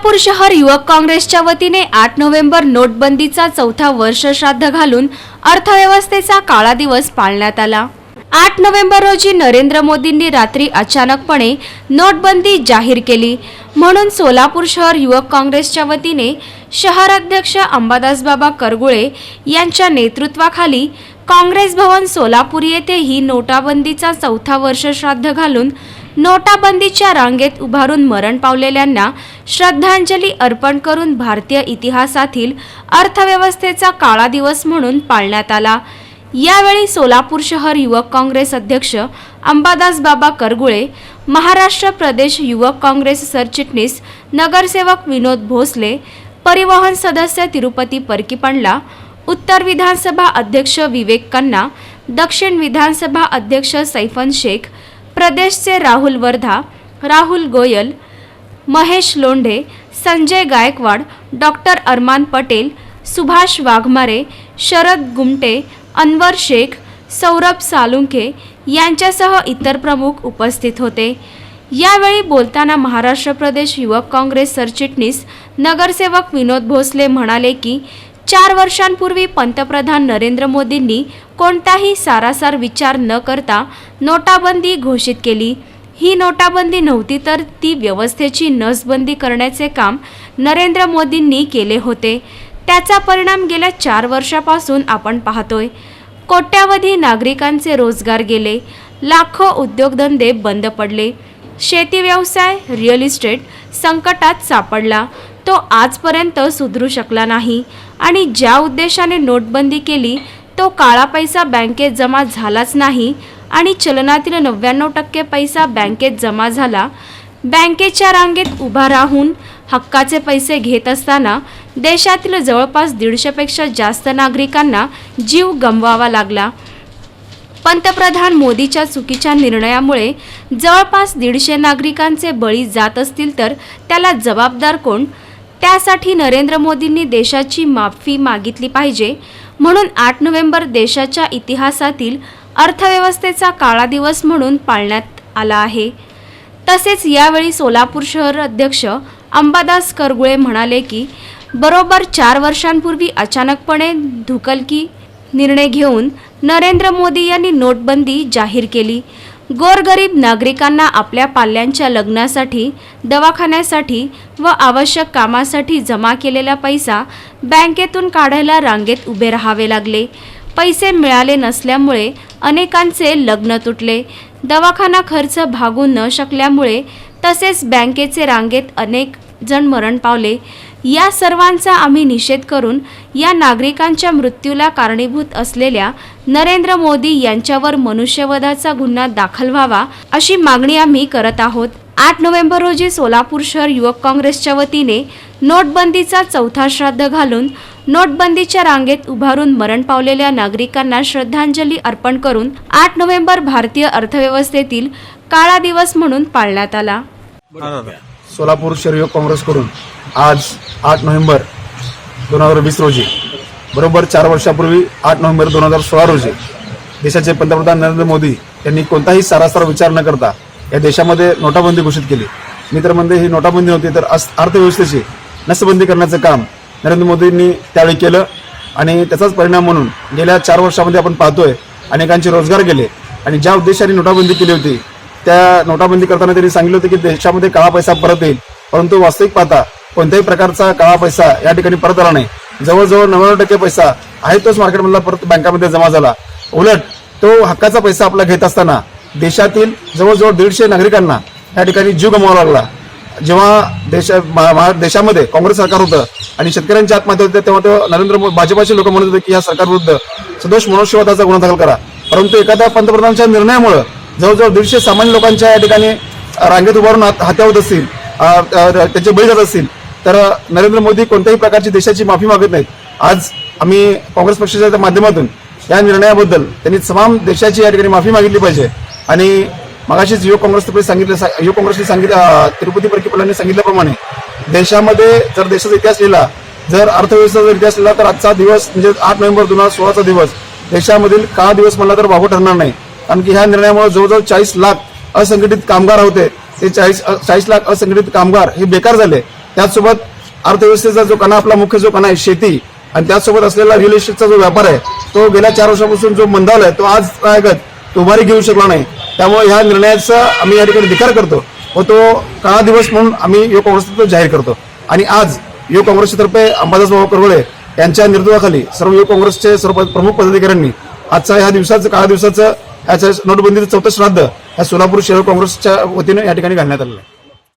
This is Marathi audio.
सोलापूर शहर युवक काँग्रेसच्या वतीने आठ नोव्हेंबर नोटबंदीचा चौथा वर्ष श्राद्ध घालून अर्थव्यवस्थेचा काळा दिवस पाळण्यात आला. आठ नोव्हेंबर रोजी नरेंद्र मोदींनी रात्री अचानकपणे नोटबंदी जाहीर केली. म्हणून सोलापूर शहर युवक काँग्रेसच्या वतीने शहराध्यक्ष अंबादासबाबा करगुळे यांच्या नेतृत्वाखाली काँग्रेस भवन सोलापूर येथे ही नोटाबंदीचा चौथा वर्ष श्राद्ध घालून नोटाबंदीच्या रांगेत उभारून मरण पावलेल्यांना श्रद्धांजली अर्पण करून भारतीय इतिहासातील अर्थव्यवस्थेचा काळा दिवस म्हणून पाळण्यात आला. यावेळी सोलापूर शहर युवक काँग्रेस अध्यक्ष अंबादास बाबा करगुळे महाराष्ट्र प्रदेश युवक काँग्रेस सरचिटणीस नगरसेवक विनोद भोसले परिवहन सदस्य तिरुपती परकीपंडला उत्तर विधानसभा अध्यक्ष विवेक कन्ना दक्षिण विधानसभा अध्यक्ष सैफन शेख प्रदेशचे राहुल वर्धा राहुल गोयल महेश लोंढे संजय गायकवाड डॉक्टर अरमान पटेल सुभाष वाघमारे शरद गुमटे अनवर शेख सौरभ सालुंखे यांच्यासह इतर प्रमुख उपस्थित होते. यावेळी बोलताना महाराष्ट्र प्रदेश युवक काँग्रेस सरचिटणीस नगरसेवक विनोद भोसले म्हणाले की चार वर्षांपूर्वी पंतप्रधान नरेंद्र मोदींनी कोणताही सारासार विचार न करता नोटाबंदी घोषित केली. ही नोटाबंदी नव्हती तर ती व्यवस्थेची नसबंदी करण्याचे काम नरेंद्र मोदींनी केले होते. त्याचा परिणाम गेल्या चार वर्षापासून आपण पाहतोय. कोट्यावधी नागरिकांचे रोजगार गेले. लाखो उद्योगधंदे बंद पडले. शेती व्यवसाय रिअल इस्टेट संकटात सापडला. तो आजपर्यंत सुधरू शकला नाही. आणि ज्या उद्देशाने नोटबंदी केली तो काळा पैसा बँकेत जमा झालाच नाही आणि चलनातील नव्याण्णव टक्के पैसा बँकेत जमा झाला. बँकेच्या रांगेत उभा राहून हक्काचे पैसे घेत असताना देशातील जवळपास दीडशेपेक्षा जास्त नागरिकांना जीव गमवावा लागला. पंतप्रधान मोदीच्या चुकीच्या निर्णयामुळे जवळपास दीडशे नागरिकांचे बळी जात असतील तर त्याला जबाबदार कोण? त्यासाठी नरेंद्र मोदींनी देशाची माफी मागितली पाहिजे. म्हणून आठ नोव्हेंबर देशाच्या इतिहासातील अर्थव्यवस्थेचा काळा दिवस म्हणून पाळण्यात आला आहे. तसेच यावेळी सोलापूर शहर अध्यक्ष अंबादास करगुळे म्हणाले की बरोबर चार वर्षांपूर्वी अचानकपणे धुकलकी निर्णय घेऊन नरेंद्र मोदी यांनी नोटबंदी जाहीर केली. गोरगरीब नागरिकांना आपल्या पाल्यांच्या लग्नासाठी दवाखान्यासाठी व आवश्यक कामासाठी जमा केलेला पैसा बँकेतून काढायला रांगेत उभे राहावे लागले. पैसे मिळाले नसल्यामुळे अनेकांचे लग्न तुटले. दवाखाना खर्च भागू न शकल्यामुळे तसेच बँकेचे रांगेत अनेक जण मरण पावले. या सर्वांचा आम्ही निषेध करून या नागरिकांच्या मृत्यूला कारणीभूत असलेल्या नरेंद्र मोदी यांच्यावर मनुष्यवधाचा गुन्हा दाखल व्हावा अशी मागणी आम्ही करत आहोत. आठ नोव्हेंबर रोजी सोलापूर शहर युवक काँग्रेसच्या वतीने नोटबंदीचा चौथा श्राद्ध घालून नोटबंदीच्या रांगेत उभारून मरण पावलेल्या नागरिकांना श्रद्धांजली अर्पण करून आठ नोव्हेंबर भारतीय अर्थव्यवस्थेतील काळा दिवस म्हणून पाळण्यात आला. सोलापूर शहर काँग्रेसकडून आज आठ नोव्हेंबर दोन हजार वीस रोजी बरोबर चार वर्षापूर्वी आठ नोव्हेंबर दोन हजार सोळा रोजी देशाचे पंतप्रधान नरेंद्र मोदी यांनी कोणताही सारासार विचार न करता या देशामध्ये नोटाबंदी घोषित केली. मी तर म्हणते ही नोटाबंदी नव्हती तर अस- अर्थव्यवस्थेची नसबंदी करण्याचं काम नरेंद्र मोदींनी त्यावेळी केलं आणि त्याचाच परिणाम म्हणून गेल्या चार वर्षामध्ये आपण पाहतोय अनेकांचे रोजगार गेले आणि ज्या उद्देशाने नोटाबंदी केली होती त्या नोटाबंदी करताना त्यांनी सांगितलं होतं की देशामध्ये काळा पैसा परत येईल. परंतु वास्तविक पाहता कोणत्याही प्रकारचा काळा पैसा या ठिकाणी परत आला नाही. जवळजवळ नव्याण्णव टक्के पैसा आहे तोच मार्केटमधला परत बँकामध्ये जमा झाला. उलट तो हक्काचा पैसा आपला घेत असताना देशातील जवळजवळ दीडशे नागरिकांना या ठिकाणी जीव गमावा लागला. जेव्हा देशा महा- देशामध्ये काँग्रेस सरकार होतं आणि शेतकऱ्यांची आत्महत्या होते तेव्हा तो नरेंद्र मोदी भाजपाचे लोक म्हणत होते की या सरकारविरुद्ध सदोष मनुष्यवधाचा गुन्हा दाखल करा. परंतु एखाद्या पंतप्रधानांच्या निर्णयामुळे जवळजवळ दीडशे सामान्य लोकांच्या या ठिकाणी रांगेत उभारून हात- होत असतील त्याचे त्यांचे बळी जात असतील. तर नरेंद्र मोदी कोणत्याही प्रकारची देशाची माफी मागत नाहीत. आज आम्ही काँग्रेस पक्षाच्या माध्यमातून या निर्णयाबद्दल त्यांनी तमाम देशाची या ठिकाणी माफी मागितली पाहिजे. आणि मगाशीच युवक काँग्रेसतर्फे सांगितलं युवक काँग्रेसने सांगितलं तिरुपती परकीपल्लांनी सांगितल्याप्रमाणे देशामध्ये जर देशाचा इतिहास लिहिला जर अर्थव्यवस्थेचा जर इतिहास लिहिला तर आजचा दिवस म्हणजे आठ नोव्हेंबर दोन हजार सोळाचा दिवस देशामधील का दिवस म्हणला तर बाबू ठरणार नाही. कारण की ह्या निर्णयामुळे जवळजवळ चाळीस लाख असंघटित कामगार होते. ते चाळीस चाळीस लाख असंघटित कामगार हे बेकार झाले. त्याचसोबत अर्थव्यवस्थेचा जो कणा आपला मुख्य जो कणा आहे शेती आणि त्याचसोबत असलेला रिअल इस्टेटचा जो व्यापार आहे तो गेल्या चार वर्षापासून जो मंदावलाय तो आज काय तो उभारी घेऊ शकला नाही. त्यामुळे ह्या निर्णयाचा आम्ही या ठिकाणी धिकार करतो व तो काळा दिवस म्हणून आम्ही युवक काँग्रेसतर्फे जाहीर करतो. आणि आज युवक काँग्रेसतर्फे अंबादास भाऊ करवळे यांच्या नेतृत्वाखाली सर्व युवक काँग्रेसचे सर्व प्रमुख पदाधिकाऱ्यांनी आजचा ह्या दिवसाचं काळा दिवसाचं ह्याचं नोटबंदीचं चौथं श्राद्ध ह्या सोलापूर शहर काँग्रेसच्या वतीने या ठिकाणी घालण्यात आलेलं आहे.